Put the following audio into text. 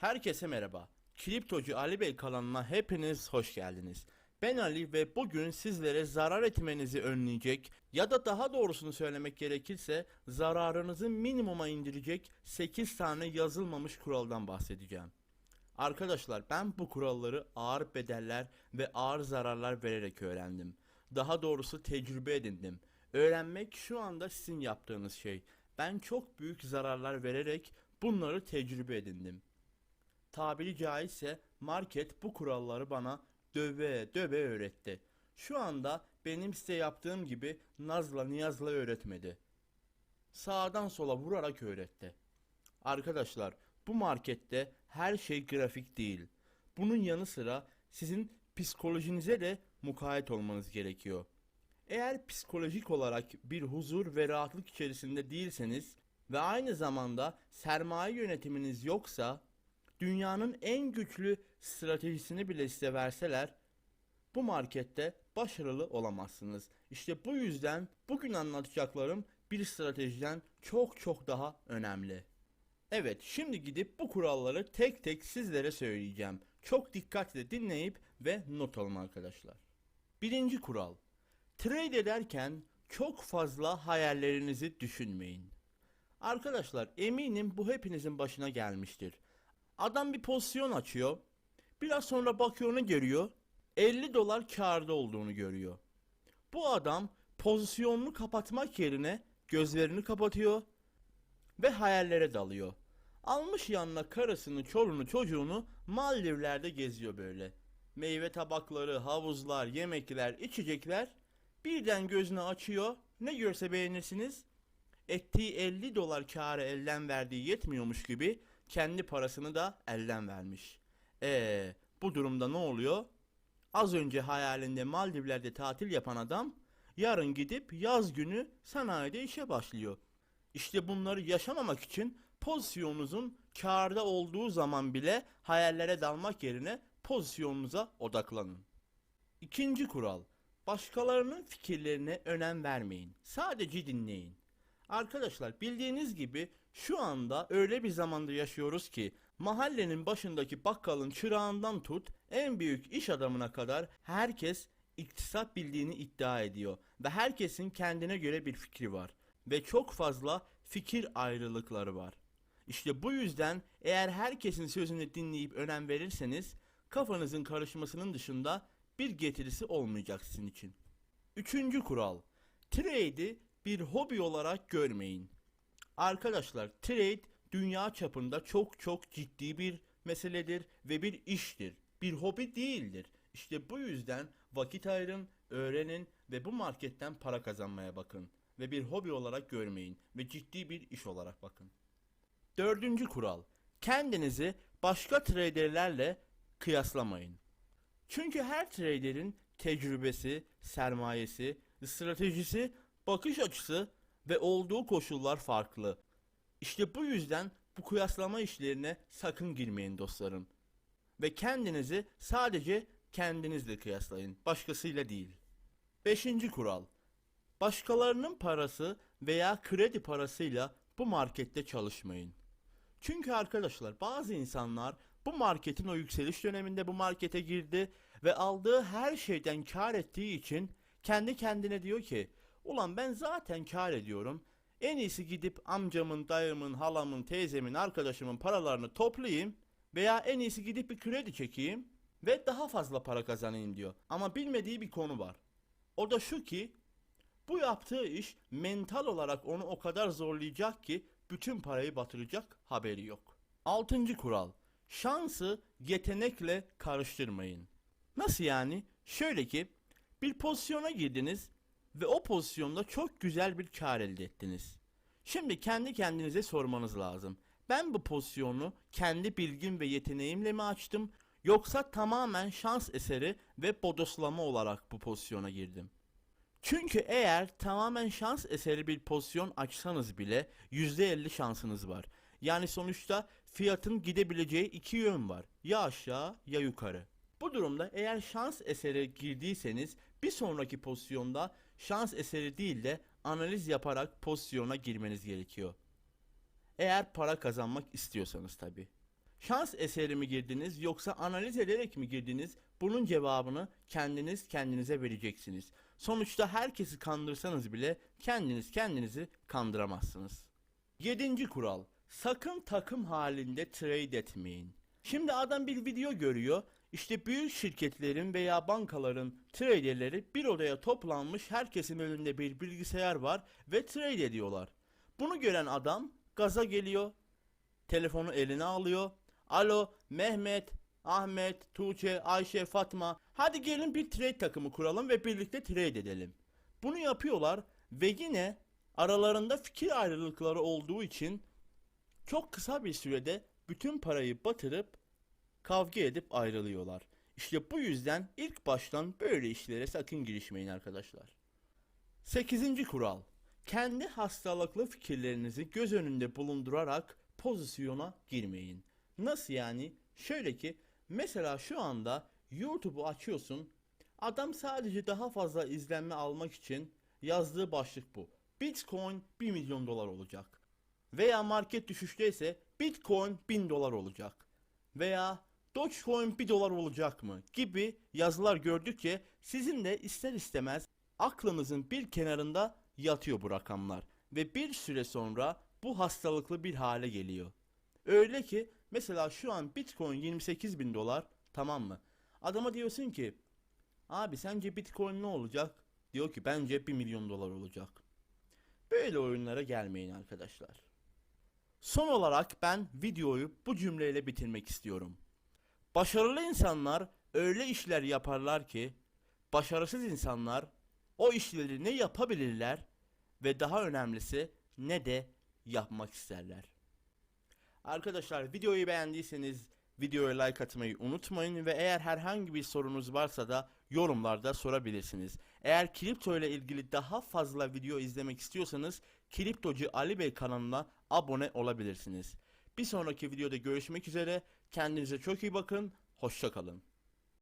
Herkese merhaba. Kriptocu Ali Bey kanalına hepiniz hoş geldiniz. Ben Ali ve bugün sizlere zarar etmenizi önleyecek ya da daha doğrusunu söylemek gerekirse zararınızı minimuma indirecek 8 tane yazılmamış kuraldan bahsedeceğim. Arkadaşlar ben bu kuralları ağır bedeller ve ağır zararlar vererek öğrendim. Daha doğrusu tecrübe edindim. Öğrenmek şu anda sizin yaptığınız şey. Ben çok büyük zararlar vererek bunları tecrübe edindim. Tabiri caizse market bu kuralları bana döve döve öğretti. Şu anda benim size yaptığım gibi nazla niyazla öğretmedi. Sağdan sola vurarak öğretti. Arkadaşlar bu markette her şey grafik değil. Bunun yanı sıra sizin psikolojinize de mukayyet olmanız gerekiyor. Eğer psikolojik olarak bir huzur ve rahatlık içerisinde değilseniz ve aynı zamanda sermaye yönetiminiz yoksa dünyanın en güçlü stratejisini bile size verseler bu markette başarılı olamazsınız. İşte bu yüzden bugün anlatacaklarım bir stratejiden çok çok daha önemli. Evet, şimdi gidip bu kuralları tek tek sizlere söyleyeceğim. Çok dikkatle dinleyip ve not alın arkadaşlar. Birinci kural. Trade ederken çok fazla hayallerinizi düşünmeyin. Arkadaşlar eminim bu hepinizin başına gelmiştir. Adam bir pozisyon açıyor. Biraz sonra bakıyor onu görüyor. 50 dolar karda olduğunu görüyor. Bu adam pozisyonunu kapatmak yerine gözlerini kapatıyor ve hayallere dalıyor. Almış yanına karısını, çoluğunu, çocuğunu Maldivler'de geziyor böyle. Meyve tabakları, havuzlar, yemekler, içecekler birden gözünü açıyor. Ne görse beğenirsiniz. Ettiği 50 dolar kârı elden verdiği yetmiyormuş gibi kendi parasını da elden vermiş. Ee, bu durumda ne oluyor? Az önce hayalinde Maldivler'de tatil yapan adam yarın gidip yaz günü sanayide işe başlıyor. İşte bunları yaşamamak için pozisyonunuzun kârda olduğu zaman bile hayallere dalmak yerine pozisyonunuza odaklanın. İkinci kural. Başkalarının fikirlerine önem vermeyin. Sadece dinleyin. Arkadaşlar bildiğiniz gibi şu anda öyle bir zamanda yaşıyoruz ki mahallenin başındaki bakkalın çırağından tut en büyük iş adamına kadar herkes iktisat bildiğini iddia ediyor ve herkesin kendine göre bir fikri var ve çok fazla fikir ayrılıkları var. İşte bu yüzden eğer herkesin sözünü dinleyip önem verirseniz kafanızın karışmasının dışında bir getirisi olmayacak sizin için. Üçüncü kural. Trade'i bir hobi olarak görmeyin. Arkadaşlar trade dünya çapında çok çok ciddi bir meseledir ve bir iştir. Bir hobi değildir. İşte bu yüzden vakit ayırın, öğrenin ve bu marketten para kazanmaya bakın. Ve bir hobi olarak görmeyin ve ciddi bir iş olarak bakın. Dördüncü kural. Kendinizi başka traderlerle kıyaslamayın. Çünkü her traderin tecrübesi, sermayesi, stratejisi, bakış açısı ve olduğu koşullar farklı. İşte bu yüzden bu kıyaslama işlerine sakın girmeyin dostlarım. Ve kendinizi sadece kendinizle kıyaslayın, başkasıyla değil. Beşinci kural. Başkalarının parası veya kredi parasıyla bu markette çalışmayın. Çünkü arkadaşlar bazı insanlar bu marketin o yükseliş döneminde bu markete girdi ve aldığı her şeyden kar ettiği için kendi kendine diyor ki ulan ben zaten kar ediyorum. En iyisi gidip amcamın, dayımın, halamın, teyzemin, arkadaşımın paralarını toplayayım veya en iyisi gidip bir kredi çekeyim ve daha fazla para kazanayım diyor. Ama bilmediği bir konu var. O da şu ki bu yaptığı iş mental olarak onu o kadar zorlayacak ki bütün parayı batıracak haberi yok. Altıncı kural. Şansı yetenekle karıştırmayın. Nasıl yani? Şöyle ki bir pozisyona girdiniz ve o pozisyonda çok güzel bir kar elde ettiniz. Şimdi kendi kendinize sormanız lazım. Ben bu pozisyonu kendi bilgim ve yeteneğimle mi açtım yoksa tamamen şans eseri ve bodoslama olarak bu pozisyona girdim? Çünkü eğer tamamen şans eseri bir pozisyon açsanız bile %50 şansınız var. Yani sonuçta fiyatın gidebileceği iki yön var. Ya aşağı ya yukarı. Bu durumda eğer şans eseri girdiyseniz bir sonraki pozisyonda şans eseri değil de analiz yaparak pozisyona girmeniz gerekiyor. Eğer para kazanmak istiyorsanız tabi. Şans eseri mi girdiniz yoksa analiz ederek mi girdiniz? Bunun cevabını kendiniz kendinize vereceksiniz. Sonuçta herkesi kandırsanız bile kendiniz kendinizi kandıramazsınız. Yedinci kural. Sakın takım halinde trade etmeyin. Şimdi adam bir video görüyor. İşte büyük şirketlerin veya bankaların traderleri bir odaya toplanmış herkesin önünde bir bilgisayar var ve trade ediyorlar. Bunu gören adam gaza geliyor. Telefonu eline alıyor. Alo Mehmet, Ahmet, Tuğçe, Ayşe, Fatma. Hadi gelin bir trade takımı kuralım ve birlikte trade edelim. Bunu yapıyorlar ve yine aralarında fikir ayrılıkları olduğu için çok kısa bir sürede bütün parayı batırıp kavga edip ayrılıyorlar. İşte bu yüzden ilk baştan böyle işlere sakın girişmeyin arkadaşlar. 8. kural. Kendi hastalıklı fikirlerinizi göz önünde bulundurarak pozisyona girmeyin. Nasıl yani? Şöyle ki mesela şu anda YouTube'u açıyorsun. Adam sadece daha fazla izlenme almak için yazdığı başlık bu. Bitcoin 1 milyon dolar olacak. Veya market düşüşteyse Bitcoin 1000 dolar olacak. Veya Dogecoin 1 dolar olacak mı gibi yazılar gördükçe sizin de ister istemez aklınızın bir kenarında yatıyor bu rakamlar. Ve bir süre sonra bu hastalıklı bir hale geliyor. Öyle ki mesela şu an Bitcoin 28 bin dolar tamam mı? Adama diyorsun ki abi sence Bitcoin ne olacak? Diyor ki bence 1 milyon dolar olacak. Böyle oyunlara gelmeyin arkadaşlar. Son olarak ben videoyu bu cümleyle bitirmek istiyorum. Başarılı insanlar öyle işler yaparlar ki başarısız insanlar o işleri ne yapabilirler ve daha önemlisi ne de yapmak isterler. Arkadaşlar videoyu beğendiyseniz videoya like atmayı unutmayın ve eğer herhangi bir sorunuz varsa da yorumlarda sorabilirsiniz. Eğer kripto ile ilgili daha fazla video izlemek istiyorsanız Kriptocu Ali Bey kanalına abone olabilirsiniz. Bir sonraki videoda görüşmek üzere. Kendinize çok iyi bakın. Hoşçakalın.